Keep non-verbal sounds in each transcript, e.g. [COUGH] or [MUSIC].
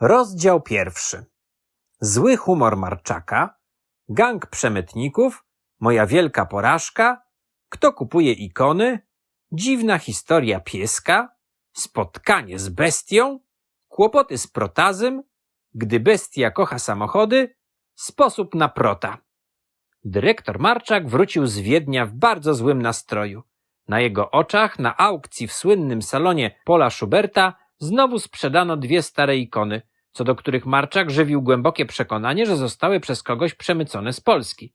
Rozdział pierwszy. Zły humor Marczaka, gang przemytników, moja wielka porażka, kto kupuje ikony, dziwna historia pieska, spotkanie z bestią, kłopoty z protazem, gdy bestia kocha samochody, sposób na prota. Dyrektor Marczak wrócił z Wiednia w bardzo złym nastroju. Na jego oczach na aukcji w słynnym salonie Pola Schuberta znowu sprzedano dwie stare ikony, co do których Marczak żywił głębokie przekonanie, że zostały przez kogoś przemycone z Polski.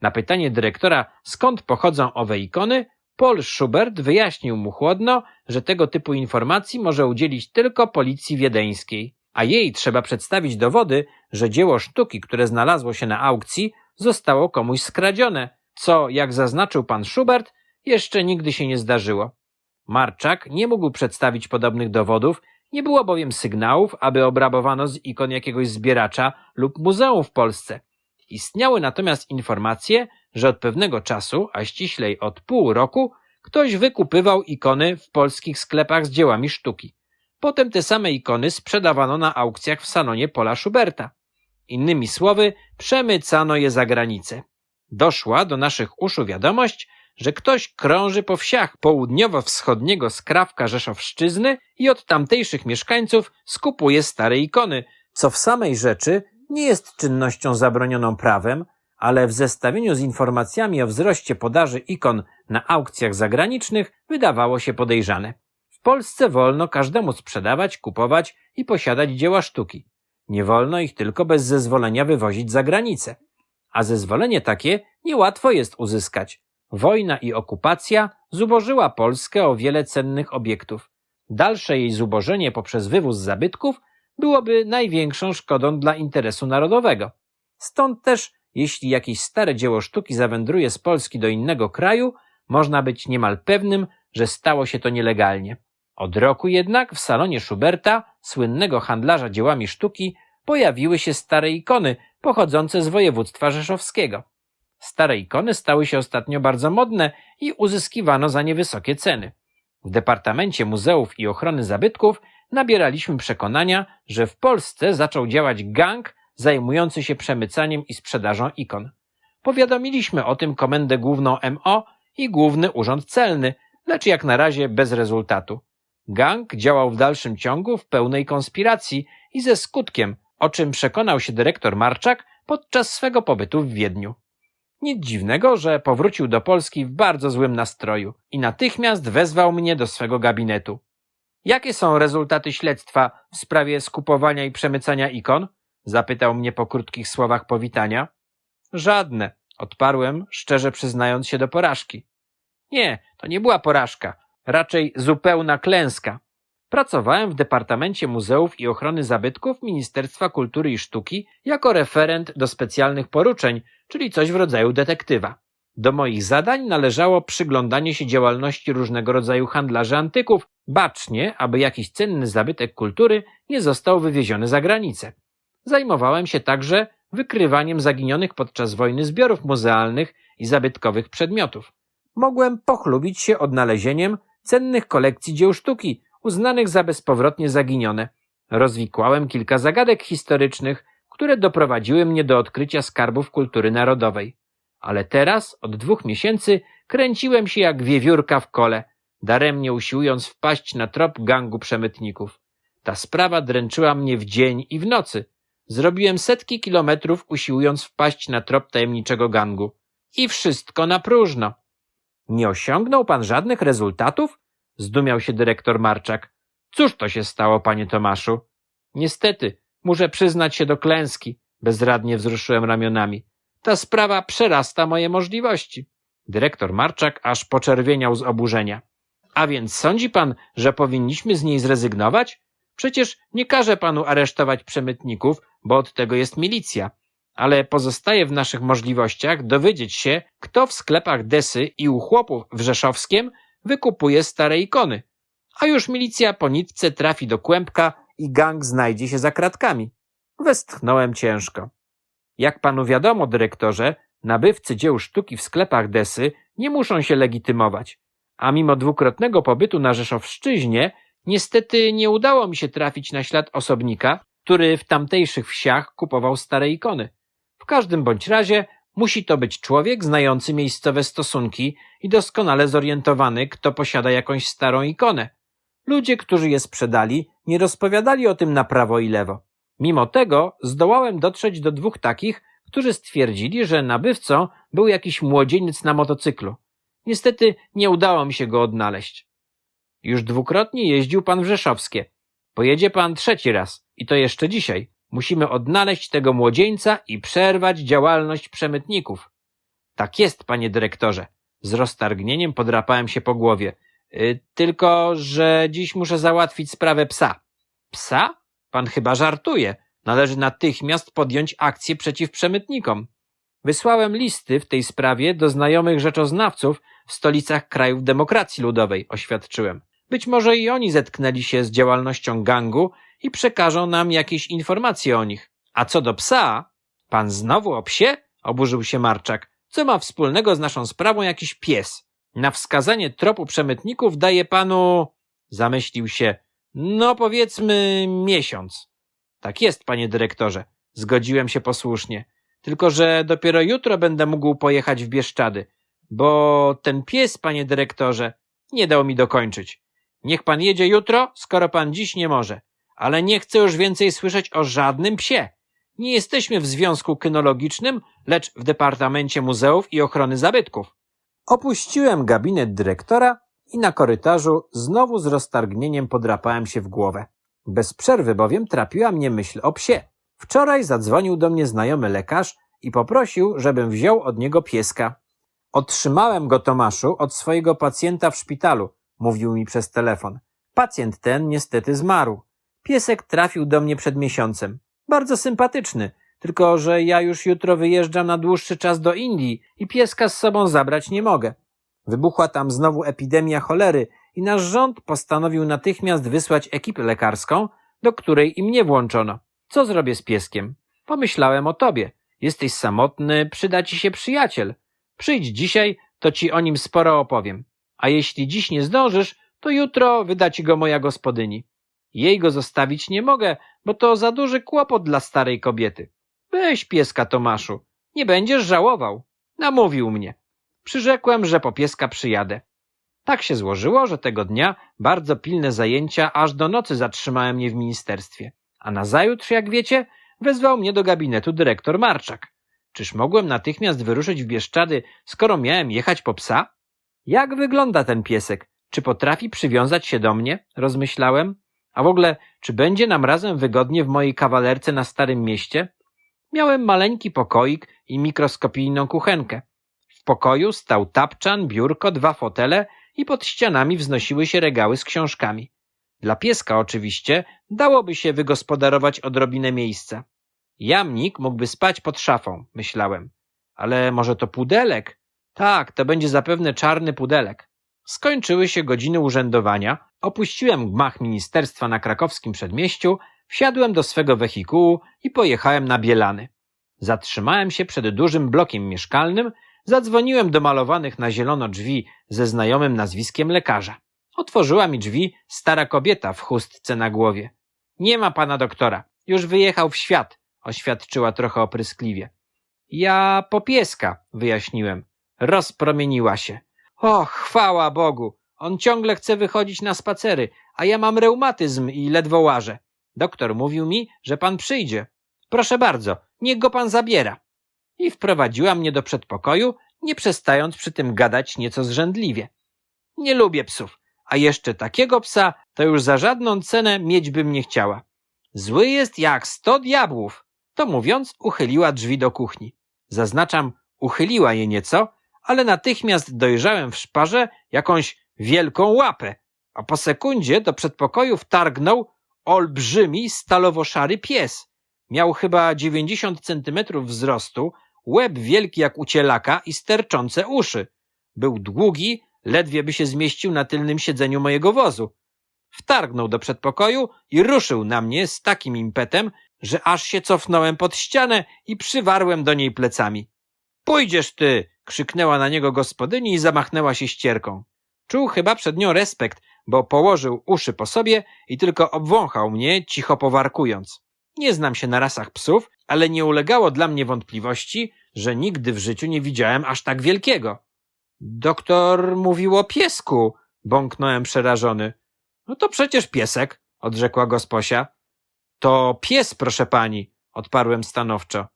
Na pytanie dyrektora, skąd pochodzą owe ikony, Paul Schubert wyjaśnił mu chłodno, że tego typu informacji może udzielić tylko policji wiedeńskiej, a jej trzeba przedstawić dowody, że dzieło sztuki, które znalazło się na aukcji, zostało komuś skradzione, co, jak zaznaczył pan Schubert, jeszcze nigdy się nie zdarzyło. Marczak nie mógł przedstawić podobnych dowodów, nie było bowiem sygnałów, aby obrabowano z ikon jakiegoś zbieracza lub muzeum w Polsce. Istniały natomiast informacje, że od pewnego czasu, a ściślej od pół roku, ktoś wykupywał ikony w polskich sklepach z dziełami sztuki. Potem te same ikony sprzedawano na aukcjach w salonie Pola Schuberta. Innymi słowy, przemycano je za granicę. Doszła do naszych uszu wiadomość, że ktoś krąży po wsiach południowo-wschodniego skrawka Rzeszowszczyzny i od tamtejszych mieszkańców skupuje stare ikony, co w samej rzeczy nie jest czynnością zabronioną prawem, ale w zestawieniu z informacjami o wzroście podaży ikon na aukcjach zagranicznych wydawało się podejrzane. W Polsce wolno każdemu sprzedawać, kupować i posiadać dzieła sztuki. Nie wolno ich tylko bez zezwolenia wywozić za granicę. A zezwolenie takie niełatwo jest uzyskać. Wojna i okupacja zubożyła Polskę o wiele cennych obiektów. Dalsze jej zubożenie poprzez wywóz zabytków byłoby największą szkodą dla interesu narodowego. Stąd też, jeśli jakieś stare dzieło sztuki zawędruje z Polski do innego kraju, można być niemal pewnym, że stało się to nielegalnie. Od roku jednak w salonie Schuberta, słynnego handlarza dziełami sztuki, pojawiły się stare ikony pochodzące z województwa rzeszowskiego. Stare ikony stały się ostatnio bardzo modne i uzyskiwano za niewysokie ceny. W Departamencie Muzeów i Ochrony Zabytków nabieraliśmy przekonania, że w Polsce zaczął działać gang zajmujący się przemycaniem i sprzedażą ikon. Powiadomiliśmy o tym Komendę Główną MO i Główny Urząd Celny, lecz jak na razie bez rezultatu. Gang działał w dalszym ciągu w pełnej konspiracji i ze skutkiem, o czym przekonał się dyrektor Marczak podczas swego pobytu w Wiedniu. Nic dziwnego, że powrócił do Polski w bardzo złym nastroju i natychmiast wezwał mnie do swego gabinetu. Jakie są rezultaty śledztwa w sprawie skupowania i przemycania ikon? Zapytał mnie po krótkich słowach powitania. Żadne, odparłem, szczerze przyznając się do porażki. Nie, to nie była porażka, raczej zupełna klęska. Pracowałem w Departamencie Muzeów i Ochrony Zabytków Ministerstwa Kultury i Sztuki jako referent do specjalnych poruczeń, czyli coś w rodzaju detektywa. Do moich zadań należało przyglądanie się działalności różnego rodzaju handlarzy antyków, bacznie, aby jakiś cenny zabytek kultury nie został wywieziony za granicę. Zajmowałem się także wykrywaniem zaginionych podczas wojny zbiorów muzealnych i zabytkowych przedmiotów. Mogłem pochlubić się odnalezieniem cennych kolekcji dzieł sztuki, uznanych za bezpowrotnie zaginione. Rozwikłałem kilka zagadek historycznych, które doprowadziły mnie do odkrycia skarbów kultury narodowej. Ale teraz, od dwóch miesięcy, kręciłem się jak wiewiórka w kole, daremnie usiłując wpaść na trop gangu przemytników. Ta sprawa dręczyła mnie w dzień i w nocy. Zrobiłem setki kilometrów, usiłując wpaść na trop tajemniczego gangu. I wszystko na próżno. Nie osiągnął pan żadnych rezultatów? Zdumiał się dyrektor Marczak. Cóż to się stało, panie Tomaszu? Niestety, muszę przyznać się do klęski. Bezradnie wzruszyłem ramionami. Ta sprawa przerasta moje możliwości. Dyrektor Marczak aż poczerwieniał z oburzenia. A więc sądzi pan, że powinniśmy z niej zrezygnować? Przecież nie każe panu aresztować przemytników, bo od tego jest milicja. Ale pozostaje w naszych możliwościach dowiedzieć się, kto w sklepach Desy i u chłopów w Rzeszowskiem wykupuje stare ikony. A już milicja po nitce trafi do kłębka i gang znajdzie się za kratkami. Westchnąłem ciężko. Jak panu wiadomo, dyrektorze, nabywcy dzieł sztuki w sklepach Desy nie muszą się legitymować. A mimo dwukrotnego pobytu na Rzeszowszczyźnie, niestety nie udało mi się trafić na ślad osobnika, który w tamtejszych wsiach kupował stare ikony. W każdym bądź razie musi to być człowiek znający miejscowe stosunki i doskonale zorientowany, kto posiada jakąś starą ikonę. Ludzie, którzy je sprzedali, nie rozpowiadali o tym na prawo i lewo. Mimo tego zdołałem dotrzeć do dwóch takich, którzy stwierdzili, że nabywcą był jakiś młodzieniec na motocyklu. Niestety nie udało mi się go odnaleźć. Już dwukrotnie jeździł pan w Rzeszowskie. Pojedzie pan trzeci raz i to jeszcze dzisiaj. Musimy odnaleźć tego młodzieńca i przerwać działalność przemytników. Tak jest, panie dyrektorze. Z roztargnieniem podrapałem się po głowie. Yy, tylko, że dziś muszę załatwić sprawę psa. Psa? Pan chyba żartuje. Należy natychmiast podjąć akcję przeciw przemytnikom. Wysłałem listy w tej sprawie do znajomych rzeczoznawców w stolicach krajów demokracji ludowej, oświadczyłem. Być może i oni zetknęli się z działalnością gangu i przekażą nam jakieś informacje o nich. A co do psa? Pan znowu o psie? Oburzył się Marczak. Co ma wspólnego z naszą sprawą jakiś pies? Na wskazanie tropu przemytników daje panu... Zamyślił się. No powiedzmy miesiąc. Tak jest, panie dyrektorze. Zgodziłem się posłusznie. Tylko, że dopiero jutro będę mógł pojechać w Bieszczady. Bo ten pies, panie dyrektorze, nie dał mi dokończyć. Niech pan jedzie jutro, skoro pan dziś nie może. Ale nie chcę już więcej słyszeć o żadnym psie. Nie jesteśmy w związku kynologicznym, lecz w Departamencie Muzeów i Ochrony Zabytków. Opuściłem gabinet dyrektora i na korytarzu znowu z roztargnieniem podrapałem się w głowę. Bez przerwy bowiem trapiła mnie myśl o psie. Wczoraj zadzwonił do mnie znajomy lekarz i poprosił, żebym wziął od niego pieska. Otrzymałem go, Tomaszu, od swojego pacjenta w szpitalu, mówił mi przez telefon. Pacjent ten niestety zmarł. Piesek trafił do mnie przed miesiącem. Bardzo sympatyczny, tylko że ja już jutro wyjeżdżam na dłuższy czas do Indii i pieska z sobą zabrać nie mogę. Wybuchła tam znowu epidemia cholery i nasz rząd postanowił natychmiast wysłać ekipę lekarską, do której i mnie włączono. Co zrobię z pieskiem? Pomyślałem o tobie. Jesteś samotny, przyda ci się przyjaciel. Przyjdź dzisiaj, to ci o nim sporo opowiem. A jeśli dziś nie zdążysz, to jutro wyda ci go moja gospodyni. Jej go zostawić nie mogę, bo to za duży kłopot dla starej kobiety. Weź pieska, Tomaszu. Nie będziesz żałował. Namówił mnie. Przyrzekłem, że po pieska przyjadę. Tak się złożyło, że tego dnia bardzo pilne zajęcia aż do nocy zatrzymałem mnie w ministerstwie. A nazajutrz, jak wiecie, wezwał mnie do gabinetu dyrektor Marczak. Czyż mogłem natychmiast wyruszyć w Bieszczady, skoro miałem jechać po psa? Jak wygląda ten piesek? Czy potrafi przywiązać się do mnie? Rozmyślałem. A w ogóle, czy będzie nam razem wygodnie w mojej kawalerce na Starym Mieście? Miałem maleńki pokoik i mikroskopijną kuchenkę. W pokoju stał tapczan, biurko, dwa fotele i pod ścianami wznosiły się regały z książkami. Dla pieska oczywiście dałoby się wygospodarować odrobinę miejsca. Jamnik mógłby spać pod szafą, myślałem. Ale może to pudelek? Tak, to będzie zapewne czarny pudelek. Skończyły się godziny urzędowania, opuściłem gmach ministerstwa na krakowskim przedmieściu, wsiadłem do swego wehikułu i pojechałem na Bielany. Zatrzymałem się przed dużym blokiem mieszkalnym, zadzwoniłem do malowanych na zielono drzwi ze znajomym nazwiskiem lekarza. Otworzyła mi drzwi stara kobieta w chustce na głowie. Nie ma pana doktora, już wyjechał w świat, oświadczyła trochę opryskliwie. Ja po pieska, wyjaśniłem. Rozpromieniła się. Och, chwała Bogu! On ciągle chce wychodzić na spacery, a ja mam reumatyzm i ledwo łażę. Doktor mówił mi, że pan przyjdzie. Proszę bardzo, niech go pan zabiera. I wprowadziła mnie do przedpokoju, nie przestając przy tym gadać nieco zrzędliwie. Nie lubię psów, a jeszcze takiego psa to już za żadną cenę mieć bym nie chciała. Zły jest jak sto diabłów. To mówiąc, uchyliła drzwi do kuchni. Zaznaczam, uchyliła je nieco, ale natychmiast dojrzałem w szparze jakąś wielką łapę, a po sekundzie do przedpokoju wtargnął olbrzymi stalowo-szary pies. Miał chyba dziewięćdziesiąt centymetrów wzrostu, łeb wielki jak u cielaka i sterczące uszy. Był długi, ledwie by się zmieścił na tylnym siedzeniu mojego wozu. Wtargnął do przedpokoju i ruszył na mnie z takim impetem, że aż się cofnąłem pod ścianę i przywarłem do niej plecami. Pójdziesz ty! krzyknęła na niego gospodyni i zamachnęła się ścierką. Czuł chyba przed nią respekt, bo położył uszy po sobie i tylko obwąchał mnie, cicho powarkując. Nie znam się na rasach psów, ale nie ulegało dla mnie wątpliwości, że nigdy w życiu nie widziałem aż tak wielkiego. Doktor mówił o piesku, bąknąłem przerażony. No to przecież piesek, odrzekła gosposia. To pies, proszę pani, odparłem stanowczo.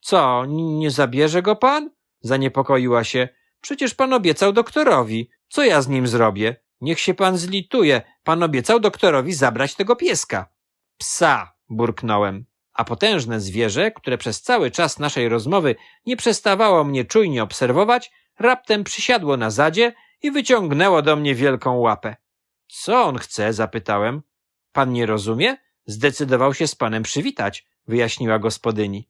Co, nie zabierze go pan? Zaniepokoiła się. Przecież pan obiecał doktorowi. Co ja z nim zrobię? Niech się pan zlituje. Pan obiecał doktorowi zabrać tego pieska. Psa, burknąłem. A potężne zwierzę, które przez cały czas naszej rozmowy nie przestawało mnie czujnie obserwować, raptem przysiadło na zadzie i wyciągnęło do mnie wielką łapę. Co on chce? zapytałem. Pan nie rozumie? Zdecydował się z panem przywitać, wyjaśniła gospodyni.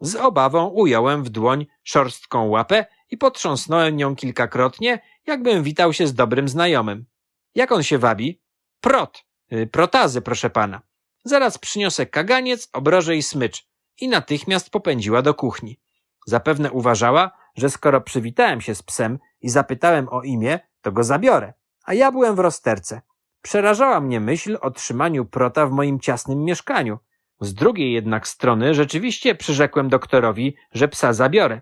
Z obawą ująłem w dłoń szorstką łapę i potrząsnąłem nią kilkakrotnie, jakbym witał się z dobrym znajomym. Jak on się wabi? Prot. Y, Protazy, proszę pana. Zaraz przyniosę kaganiec, obroże i smycz. I natychmiast popędziła do kuchni. Zapewne uważała, że skoro przywitałem się z psem i zapytałem o imię, to go zabiorę. A ja byłem w rozterce. Przerażała mnie myśl o trzymaniu prota w moim ciasnym mieszkaniu. Z drugiej jednak strony rzeczywiście przyrzekłem doktorowi, że psa zabiorę.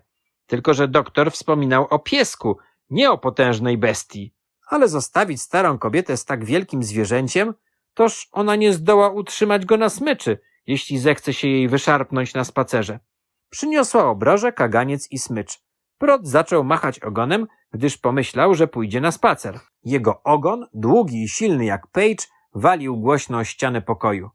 Tylko, że doktor wspominał o piesku, nie o potężnej bestii. Ale zostawić starą kobietę z tak wielkim zwierzęciem, toż ona nie zdoła utrzymać go na smyczy, jeśli zechce się jej wyszarpnąć na spacerze. Przyniosła obroże, kaganiec i smycz. Prot zaczął machać ogonem, gdyż pomyślał, że pójdzie na spacer. Jego ogon, długi i silny jak pejcz, walił głośno o ścianę pokoju.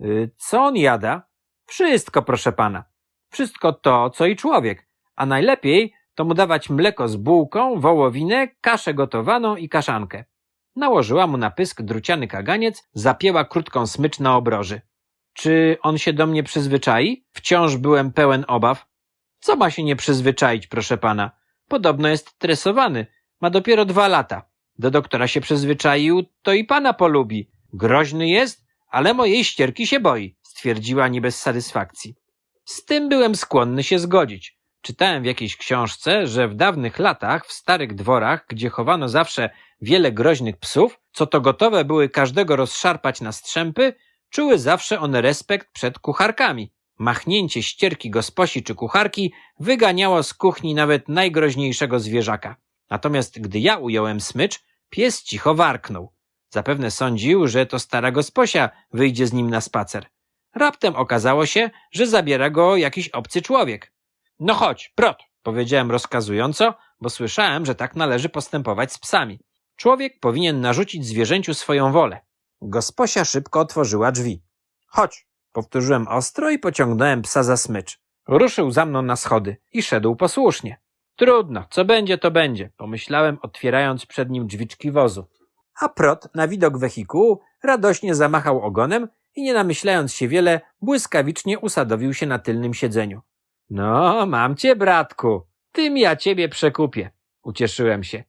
Y, Co on jada? Wszystko, proszę pana. Wszystko to, co i człowiek. A najlepiej to mu dawać mleko z bułką, wołowinę, kaszę gotowaną i kaszankę. Nałożyła mu na pysk druciany kaganiec, zapięła krótką smycz na obroży. Czy on się do mnie przyzwyczai? Wciąż byłem pełen obaw. Co ma się nie przyzwyczaić, proszę pana? Podobno jest tresowany. Ma dopiero dwa lata. Do doktora się przyzwyczaił, to i pana polubi. Groźny jest, ale mojej ścierki się boi, stwierdziła nie bez satysfakcji. Z tym byłem skłonny się zgodzić. Czytałem w jakiejś książce, że w dawnych latach w starych dworach, gdzie chowano zawsze wiele groźnych psów, co to gotowe były każdego rozszarpać na strzępy, czuły zawsze one respekt przed kucharkami. Machnięcie ścierki gosposi czy kucharki wyganiało z kuchni nawet najgroźniejszego zwierzaka. Natomiast gdy ja ująłem smycz, pies cicho warknął. Zapewne sądził, że to stara gosposia wyjdzie z nim na spacer. Raptem okazało się, że zabiera go jakiś obcy człowiek. No chodź, prot, powiedziałem rozkazująco, bo słyszałem, że tak należy postępować z psami. Człowiek powinien narzucić zwierzęciu swoją wolę. Gosposia szybko otworzyła drzwi. Chodź, powtórzyłem ostro i pociągnąłem psa za smycz. Ruszył za mną na schody i szedł posłusznie. Trudno, co będzie, to będzie, pomyślałem, otwierając przed nim drzwiczki wozu. A prot, na widok wehikułu, radośnie zamachał ogonem i nie namyślając się wiele, błyskawicznie usadowił się na tylnym siedzeniu. No, mam cię, bratku. Tym ja ciebie przekupię. Ucieszyłem się.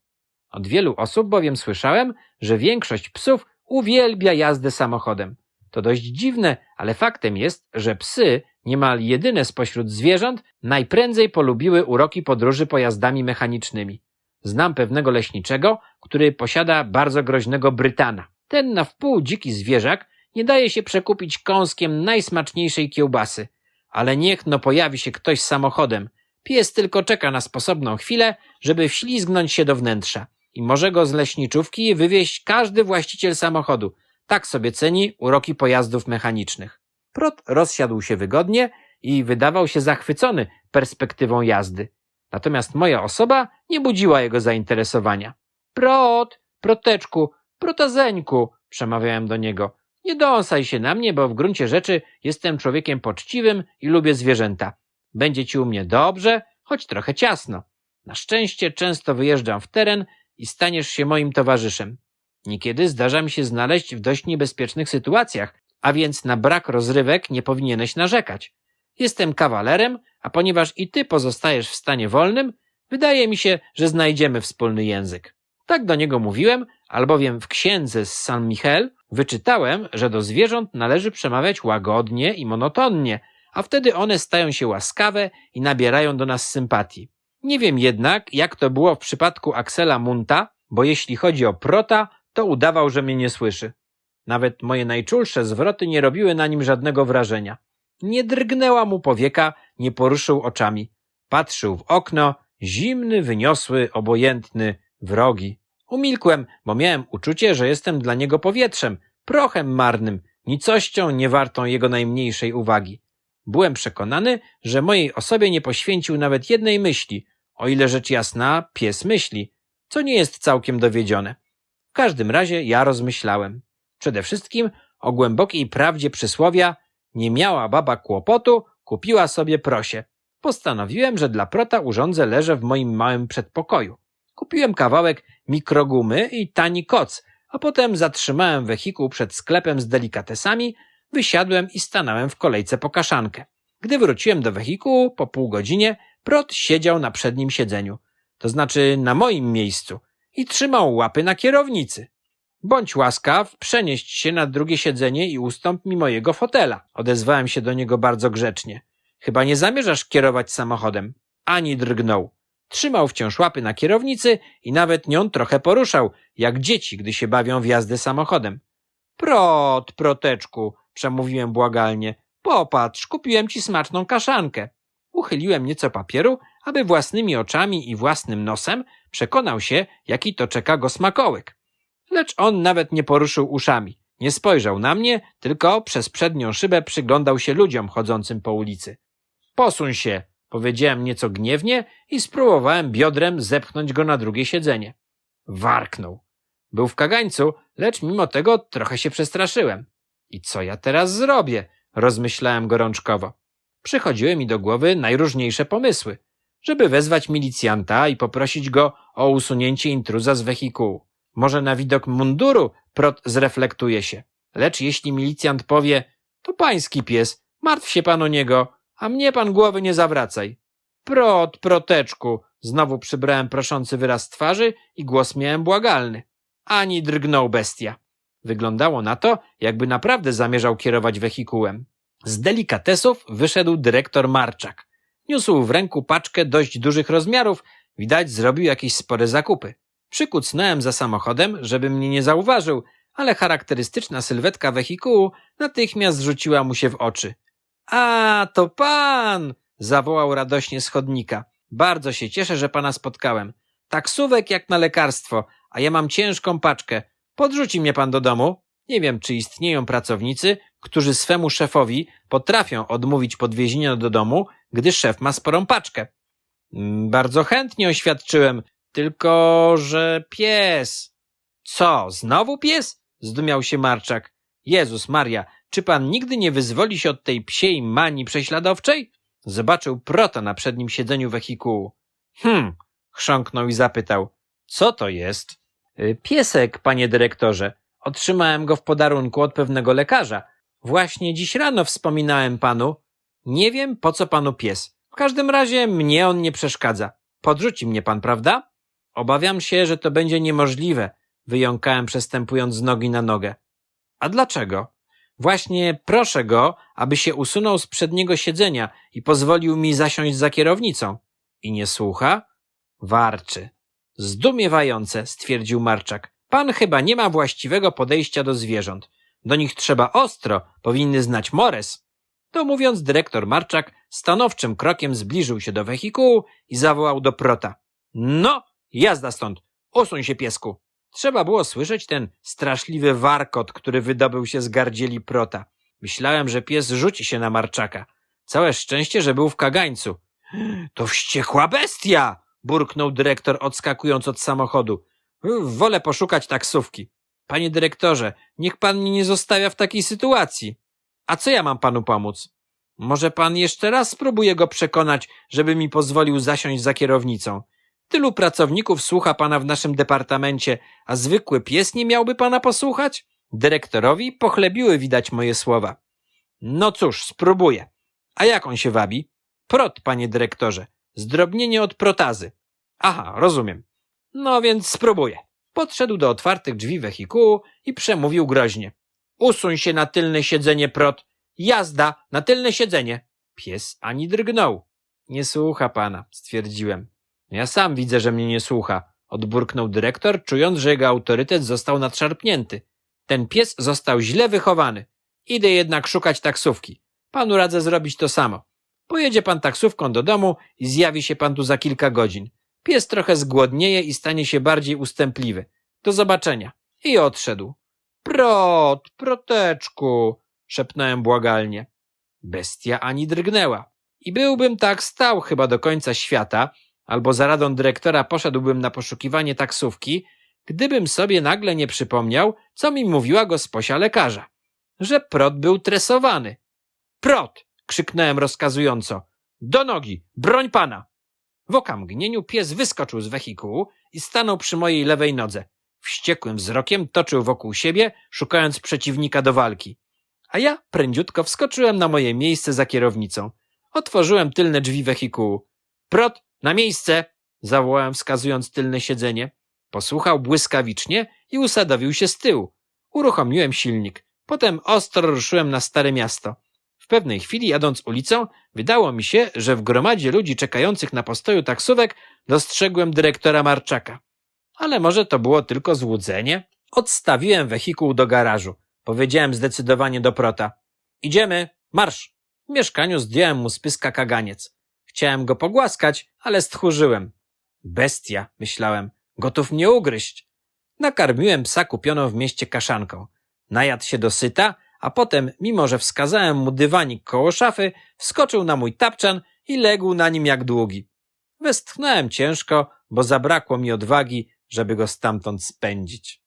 Od wielu osób bowiem słyszałem, że większość psów uwielbia jazdę samochodem. To dość dziwne, ale faktem jest, że psy, niemal jedyne spośród zwierząt, najprędzej polubiły uroki podróży pojazdami mechanicznymi. Znam pewnego leśniczego, który posiada bardzo groźnego Brytana. Ten na wpół dziki zwierzak nie daje się przekupić kąskiem najsmaczniejszej kiełbasy. Ale niech no pojawi się ktoś z samochodem. Pies tylko czeka na sposobną chwilę, żeby wślizgnąć się do wnętrza. I może go z leśniczówki wywieźć każdy właściciel samochodu. Tak sobie ceni uroki pojazdów mechanicznych. Prot rozsiadł się wygodnie i wydawał się zachwycony perspektywą jazdy. Natomiast moja osoba nie budziła jego zainteresowania. Prot, proteczku, protazeńku, przemawiałem do niego. Nie dąsaj się na mnie, bo w gruncie rzeczy jestem człowiekiem poczciwym i lubię zwierzęta. Będzie ci u mnie dobrze, choć trochę ciasno. Na szczęście często wyjeżdżam w teren i staniesz się moim towarzyszem. Niekiedy zdarza mi się znaleźć w dość niebezpiecznych sytuacjach, a więc na brak rozrywek nie powinieneś narzekać. Jestem kawalerem, a ponieważ i ty pozostajesz w stanie wolnym, wydaje mi się, że znajdziemy wspólny język. Tak do niego mówiłem, albowiem w księdze z San Michel wyczytałem, że do zwierząt należy przemawiać łagodnie i monotonnie, a wtedy one stają się łaskawe i nabierają do nas sympatii. Nie wiem jednak, jak to było w przypadku Axela Munta, bo jeśli chodzi o prota, to udawał, że mnie nie słyszy. Nawet moje najczulsze zwroty nie robiły na nim żadnego wrażenia. Nie drgnęła mu powieka, nie poruszył oczami. Patrzył w okno, zimny, wyniosły, obojętny, wrogi. Umilkłem, bo miałem uczucie, że jestem dla niego powietrzem, prochem marnym, nicością niewartą jego najmniejszej uwagi. Byłem przekonany, że mojej osobie nie poświęcił nawet jednej myśli, o ile rzecz jasna pies myśli, co nie jest całkiem dowiedzione. W każdym razie ja rozmyślałem. Przede wszystkim o głębokiej prawdzie przysłowia nie miała baba kłopotu, kupiła sobie prosie. Postanowiłem, że dla prota urządzę leże w moim małym przedpokoju. Kupiłem kawałek mikrogumy i tani koc, a potem zatrzymałem wehikuł przed sklepem z delikatesami, wysiadłem i stanąłem w kolejce po kaszankę. Gdy wróciłem do wehikułu po pół godzinie, prot siedział na przednim siedzeniu, to znaczy na moim miejscu i trzymał łapy na kierownicy. Bądź łaskaw, przenieść się na drugie siedzenie i ustąp mi mojego fotela. Odezwałem się do niego bardzo grzecznie. Chyba nie zamierzasz kierować samochodem. Ani drgnął. Trzymał wciąż łapy na kierownicy i nawet nią trochę poruszał, jak dzieci, gdy się bawią w jazdę samochodem. Prot, proteczku, przemówiłem błagalnie. Popatrz, kupiłem ci smaczną kaszankę. Uchyliłem nieco papieru, aby własnymi oczami i własnym nosem przekonał się, jaki to czeka go smakołyk. Lecz on nawet nie poruszył uszami. Nie spojrzał na mnie, tylko przez przednią szybę przyglądał się ludziom chodzącym po ulicy. Posuń się, powiedziałem nieco gniewnie i spróbowałem biodrem zepchnąć go na drugie siedzenie. Warknął. Był w kagańcu, lecz mimo tego trochę się przestraszyłem. I co ja teraz zrobię? Rozmyślałem gorączkowo. Przychodziły mi do głowy najróżniejsze pomysły, żeby wezwać milicjanta i poprosić go o usunięcie intruza z wehikułu. Może na widok munduru prot zreflektuje się. Lecz jeśli milicjant powie, to pański pies, martw się pan o niego, a mnie pan głowy nie zawracaj. Prot, proteczku, znowu przybrałem proszący wyraz twarzy i głos miałem błagalny. Ani drgnął bestia. Wyglądało na to, jakby naprawdę zamierzał kierować wehikułem. Z delikatesów wyszedł dyrektor Marczak. Niósł w ręku paczkę dość dużych rozmiarów, widać zrobił jakieś spore zakupy. Przykucnąłem za samochodem, żeby mnie nie zauważył, ale charakterystyczna sylwetka wehikułu natychmiast rzuciła mu się w oczy. A, to pan! zawołał radośnie z chodnika. Bardzo się cieszę, że pana spotkałem. Taksówek jak na lekarstwo, a ja mam ciężką paczkę. Podrzuci mnie pan do domu? Nie wiem, czy istnieją pracownicy, którzy swemu szefowi potrafią odmówić podwiezienia do domu, gdy szef ma sporą paczkę. Mm, Bardzo chętnie oświadczyłem, tylko że pies. Co, znowu pies? Zdumiał się Marczak. Jezus Maria, czy pan nigdy nie wyzwoli się od tej psiej manii prześladowczej? Zobaczył prota na przednim siedzeniu wehikułu. Hm, chrząknął i zapytał. Co to jest? "Y, Piesek, panie dyrektorze. Otrzymałem go w podarunku od pewnego lekarza. Właśnie dziś rano wspominałem panu. Nie wiem, po co panu pies. W każdym razie mnie on nie przeszkadza. Podrzuci mnie pan, prawda? Obawiam się, że to będzie niemożliwe, wyjąkałem przestępując z nogi na nogę. A dlaczego? Właśnie proszę go, aby się usunął z przedniego siedzenia i pozwolił mi zasiąść za kierownicą. I nie słucha? Warczy. Zdumiewające, stwierdził Marczak. Pan chyba nie ma właściwego podejścia do zwierząt. Do nich trzeba ostro, powinny znać mores. To mówiąc, dyrektor Marczak stanowczym krokiem zbliżył się do wehikułu i zawołał do prota. No, jazda stąd! Usuń się, piesku! Trzeba było słyszeć ten straszliwy warkot, który wydobył się z gardzieli prota. Myślałem, że pies rzuci się na Marczaka. Całe szczęście, że był w kagańcu. [GASPS] To wściekła bestia! burknął dyrektor, odskakując od samochodu. Wolę poszukać taksówki. Panie dyrektorze, niech pan mnie nie zostawia w takiej sytuacji. A co ja mam panu pomóc? Może pan jeszcze raz spróbuje go przekonać, żeby mi pozwolił zasiąść za kierownicą. Tylu pracowników słucha pana w naszym departamencie, a zwykły pies nie miałby pana posłuchać? Dyrektorowi pochlebiły widać moje słowa. No cóż, spróbuję. A jak on się wabi? Prot, panie dyrektorze. Zdrobnienie od protazy. Aha, rozumiem. No więc spróbuję. Podszedł do otwartych drzwi wehikułu i przemówił groźnie. Usuń się na tylne siedzenie, prot. Jazda na tylne siedzenie. Pies ani drgnął. Nie słucha pana, stwierdziłem. Ja sam widzę, że mnie nie słucha, odburknął dyrektor, czując, że jego autorytet został nadszarpnięty. Ten pies został źle wychowany. Idę jednak szukać taksówki. Panu radzę zrobić to samo. Pojedzie pan taksówką do domu i zjawi się pan tu za kilka godzin. Pies trochę zgłodnieje i stanie się bardziej ustępliwy. Do zobaczenia. I odszedł. Prot, proteczku, szepnąłem błagalnie. Bestia ani drgnęła. I byłbym tak stał chyba do końca świata, albo za radą dyrektora poszedłbym na poszukiwanie taksówki, gdybym sobie nagle nie przypomniał, co mi mówiła gosposia lekarza. Że prot był tresowany. Prot! krzyknąłem rozkazująco. Do nogi! Broń pana! W okamgnieniu pies wyskoczył z wehikułu i stanął przy mojej lewej nodze. Wściekłym wzrokiem toczył wokół siebie, szukając przeciwnika do walki. A ja prędziutko wskoczyłem na moje miejsce za kierownicą. Otworzyłem tylne drzwi wehikułu. Prot, na miejsce! zawołałem wskazując tylne siedzenie. Posłuchał błyskawicznie i usadowił się z tyłu. Uruchomiłem silnik. Potem ostro ruszyłem na Stare Miasto. W pewnej chwili, jadąc ulicą, wydało mi się, że w gromadzie ludzi czekających na postoju taksówek dostrzegłem dyrektora Marczaka. Ale może to było tylko złudzenie? Odstawiłem wehikuł do garażu. Powiedziałem zdecydowanie do prota. Idziemy, marsz! W mieszkaniu zdjąłem mu z pyska kaganiec. Chciałem go pogłaskać, ale stchórzyłem. Bestia, myślałem, gotów mnie ugryźć. Nakarmiłem psa kupioną w mieście kaszanką. Najadł się dosyta, a potem, mimo że wskazałem mu dywanik koło szafy, wskoczył na mój tapczan i legł na nim jak długi. Westchnąłem ciężko, bo zabrakło mi odwagi, żeby go stamtąd spędzić.